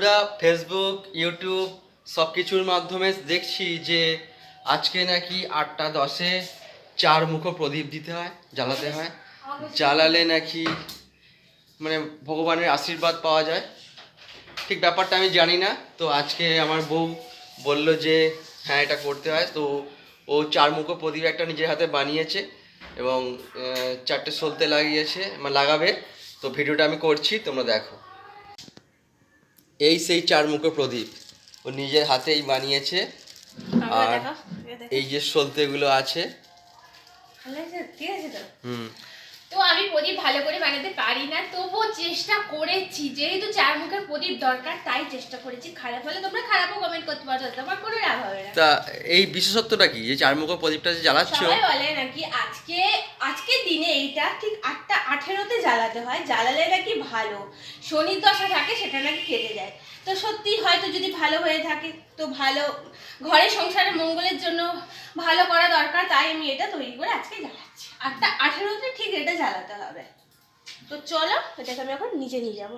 আমরা Facebook YouTube সব কিছুর মাধ্যমে দেখছি যে আজকে নাকি আটটা দশে চার মুখো প্রদীপ দিতে হয়, জ্বালাতে হয়। জ্বালালে নাকি মানে ভগবানের আশীর্বাদ পাওয়া যায়। ঠিক ব্যাপারটা আমি জানি না। তো আজকে আমার বউ বলল যে হ্যাঁ এটা করতে হয়। তো ও চার মুখো প্রদীপ একটা নিজের হাতে বানিয়েছে এবং চারটে সলতে লাগিয়েছে মানে লাগাবে। তো ভিডিওটা আমি করছি, তোমরা দেখো। এই সেই চার মুখো প্রদীপ। ও নিজের হাতেই বানিয়েছে। আর এই যে সলতেগুলো আছে। হুম। তো আমি প্রদীপ ভালো করে বানাতে পারি না তবুও চেষ্টা করেছি। যেহেতু চার মুখের প্রদীপ দরকার তাই চেষ্টা করেছি। খারাপ হলে তোমরা খারাপও কমেন্ট করতে পারো তোমার কোনো লাভ হবে না। তা এই বিশেষত্বটা কি? যে চার মুখের প্রদীপটা যে জ্বালাচ্ছ? সবাই বলে নাকি আজকে আজকের দিনে এইটা ঠিক আটটা আঠেরোতে জ্বালাতে হয় জ্বালালে নাকি ভালো। শনির দশা থাকে সেটা নাকি কেটে যায়। তো সত্যি হয়তো যদি ভালো হয়ে থাকে, তো ভালো, ঘরে সংসারের মঙ্গলের জন্য ভালো করা দরকার, তাই আমি এটা তৈরি করে আজকে জ্বালাচ্ছি। আটটা আঠেরোতে ঠিক এটা জ্বালাতে হবে। তো চলো, এটাকে আমি এখন নিচে নিয়ে যাব।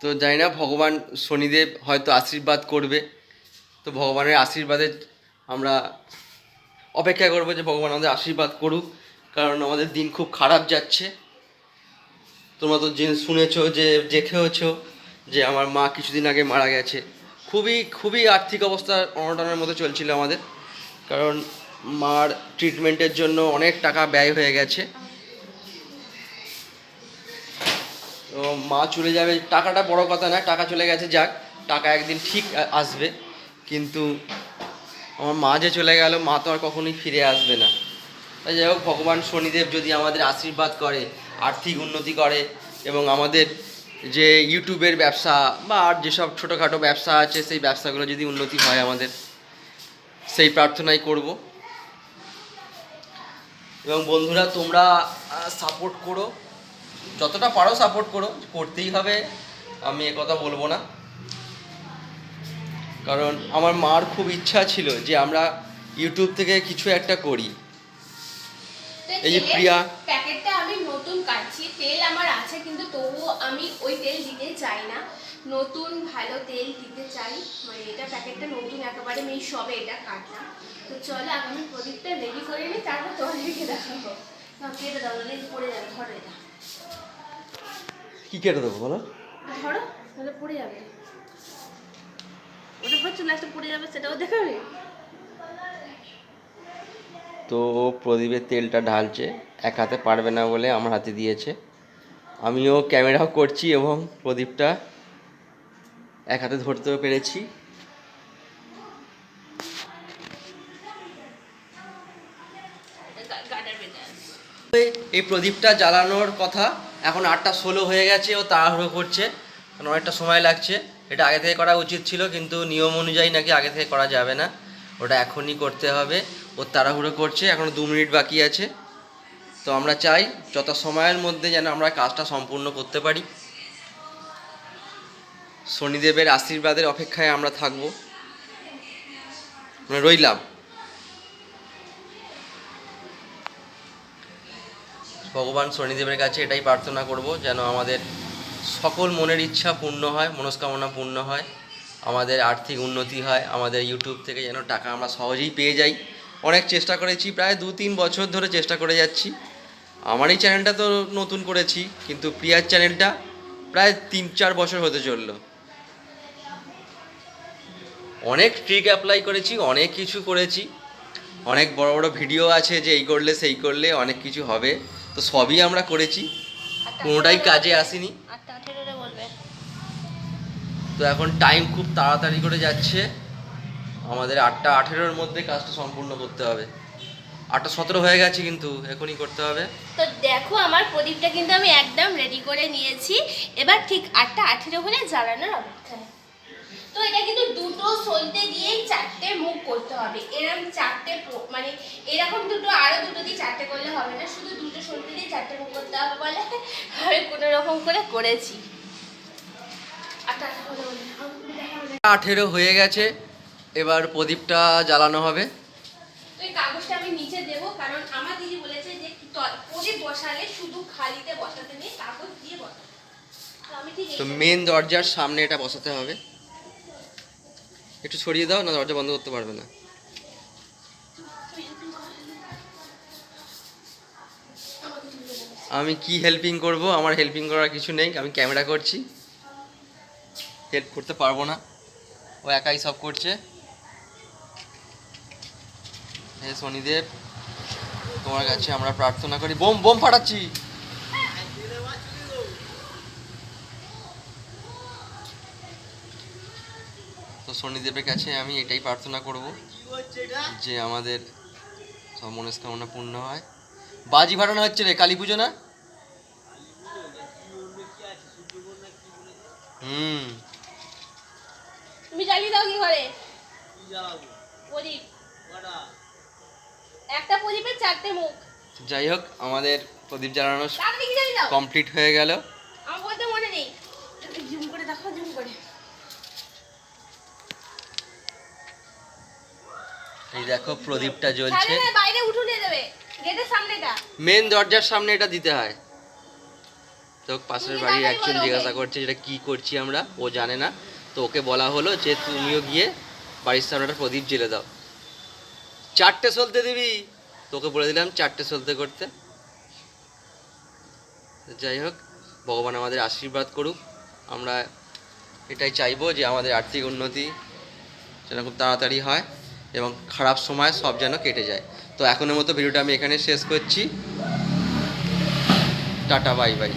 তো জানি না, ভগবান শনিদেব হয়তো আশীর্বাদ করবে। তো ভগবানের আশীর্বাদে আমরা অপেক্ষা করব যে ভগবান আমাদের আশীর্বাদ করুক, কারণ আমাদের দিন খুব খারাপ যাচ্ছে। তোমরা তো যে শুনেছো যে, দেখেওছো। যে আমার মা কিছুদিন আগে মারা গেছে। খুবই খুবই আর্থিক অবস্থা অনটনের মতো চলছিল আমাদের। কারণ মার ট্রিটমেন্টের জন্য অনেক টাকা ব্যয় হয়ে গেছে। তো মা চলে যাবে, টাকাটা বড় কথা না টাকা চলে গেছে, যাক, টাকা একদিন ঠিক আসবে। কিন্তু আমার মা যে চলে গেল, মা তো আর কখনোই ফিরে আসবে না। তাই যাই হোক, ভগবান শনিদেব যদি আমাদের আশীর্বাদ করে, আর্থিক উন্নতি করে এবং আমাদের যে ইউটিউবের ব্যবসা বা আর যেসব ছোটোখাটো ব্যবসা আছে সেই ব্যবসাগুলো যদি উন্নতি হয় আমাদের সেই প্রার্থনাই করব। এবং বন্ধুরা তোমরা সাপোর্ট করো। যতটা পারো সাপোর্ট করো। করতেই হবে আমি কথা বলব না। কারণ আমার মার খুব ইচ্ছা ছিল যে আমরা ইউটিউব থেকে কিছু একটা করি। এই যে প্রিয়া। প্যাকেটটা আমি নতুন কাটছি। তেল আমার আছে কিন্তু তবুও আমি ওই তেল দিতে চাই না। নতুন ভালো তেল দিতে চাই। মানে এটা প্যাকেটটা নতুন একেবারে আমি সবে এটা কাটলাম। তো চলো আমি প্রদীপটা রেডি করে নিই তারপর তোমাদেরকে দেখাবো। না কেটে দাও নাহলে পড়ে যাবে ধরো এটা। কি কেটে দেবো বলো? ধরো তাহলে পড়ে যাবে। ওটা পর চলে আসতে পড়ে যাবে সেটাও দেখাবে? তো প্রদীপের তেলটা ঢালছে এক হাতে পারবে না বলে আমার হাতে দিয়েছে। আমিও ক্যামেরাও করছি এবং প্রদীপটা এক হাতে ধরতেও পেরেছি। এই প্রদীপটা জ্বালানোর কথা এখন আটটা ষোলো হয়ে গেছে, ও তাড়াহুড়ো করছে। কারণ অনেকটা সময় লাগছে। এটা আগে থেকে করা উচিত ছিল, কিন্তু নিয়ম অনুযায়ী নাকি আগে থেকে করা যাবে না। ওটা এখনই করতে হবে। ও তাড়াহুড়ো করছে এখনও দু মিনিট বাকি আছে। তো আমরা চাই যত সময়ের মধ্যে যেন আমরা কাজটা সম্পূর্ণ করতে পারি। শনিদেবের আশীর্বাদের অপেক্ষায় আমরা থাকব। রইলাম। ভগবান শনিদেবের কাছে এটাই প্রার্থনা করব, যেন আমাদের সকল মনের ইচ্ছা পূর্ণ হয়, মনস্কামনা পূর্ণ হয়, আমাদের আর্থিক উন্নতি হয়, আমাদের ইউটিউব থেকে যেন টাকা আমরা সহজেই পেয়ে যাই। অনেক চেষ্টা করেছি, প্রায় দু তিন বছর ধরে চেষ্টা করে যাচ্ছি। আমার এই চ্যানেলটা তো নতুন করেছি কিন্তু প্রিয়ার চ্যানেলটা প্রায় তিন চার বছর হতে চলল। অনেক ট্রিক অ্যাপ্লাই করেছি অনেক কিছু করেছি। অনেক বড় বড় ভিডিও আছে যে এই করলে সেই করলে অনেক কিছু হবে। তো সবই আমরা করেছি কোনোটাই কাজে আসেনি। বলবে। তো এখন টাইম খুব তাড়াতাড়ি করে যাচ্ছে। আমাদের আটটা আঠেরোর মধ্যে কাজটা সম্পূর্ণ করতে হবে। আটটা সতেরো হয়ে গেছে কিন্তু এখনই করতে হবে। তো দেখো আমার প্রদীপটা কিন্তু আমি একদম রেডি করে নিয়েছি। এবার ঠিক আটটা আঠেরো হলে জ্বালানোর অপেক্ষায় তো এটা কিন্তু দুটো সলতে দিয়েই চারটে মুখ করতে হবে। এরকম চারটে মানে এরকম দুটো আরও দুটো দিয়ে চারটে করলে হবে না। শুধু দুটো সলতে দিয়ে চারটে মুখ করতে হবে বলে আমি কোনো রকম করে করেছি। আঠেরো হয়ে গেছে। এবার প্রদীপটা জ্বালানো হবে। তো এই কাগজটা আমি নিচে দেবো কারণ আমার দিদি বলেছে যে ত- বসালে শুধু খালিতে বসাতে নেই কাগজ দিয়ে বসাতে তো মেন দরজার সামনে এটা বসাতে হবে। একটু সরিয়ে দাও না দরজা বন্ধ করতে পারবে না। আমি কি হেল্পিং করব? আমার হেল্পিং করার কিছু নেই আমি ক্যামেরা করছি। হেল্প করতে পারব না। ও একাই সব করছে। হে শনিদেব তোমার কাছে আমরা প্রার্থনা করি। বোম বোম ফাটাচ্ছি। তো শনিদেবের কাছে আমি এটাই প্রার্থনা করব যে আমাদের সব মনস্কামনা পূর্ণ হয়। বাজি ফাটানো হচ্ছে রে কালী পুজো না? হুম। তুমি জ্বালিয়ে দাও কি করে প্রদীপ। প্রদীপের চারটে মুখ। যাই হোক আমাদের প্রদীপ জ্বালানো কমপ্লিট হয়ে গেল। আমার বলতে মনে নেই। জুম করে দেখো জুম করে। এই দেখো প্রদীপটা জ্বলছে। বাইরে উঠু দিয়ে দেবে। গেটের সামনেটা। মেন দরজার সামনে এটা দিতে হয়। তো পাশের বাড়ির একজন জিজ্ঞাসা করছে যেটা কি করছি আমরা ও জানে না। তো ওকে বলা হলো যে তুমিও গিয়ে বাড়ির সামনে একটা প্রদীপ জেলে দাও। চারটে চলতে দিবি। তোকে বলে দিলাম চারটে চলতে করতে। যাই হোক, ভগবান আমাদের আশীর্বাদ করুক। আমরা এটাই চাইব যে আমাদের আর্থিক উন্নতি যেন খুব তাড়াতাড়ি হয় এবং খারাপ সময় সব যেন কেটে যায়। তো এখনের মতো ভিডিওটা আমি এখানে শেষ করছি। Tata, bye bye.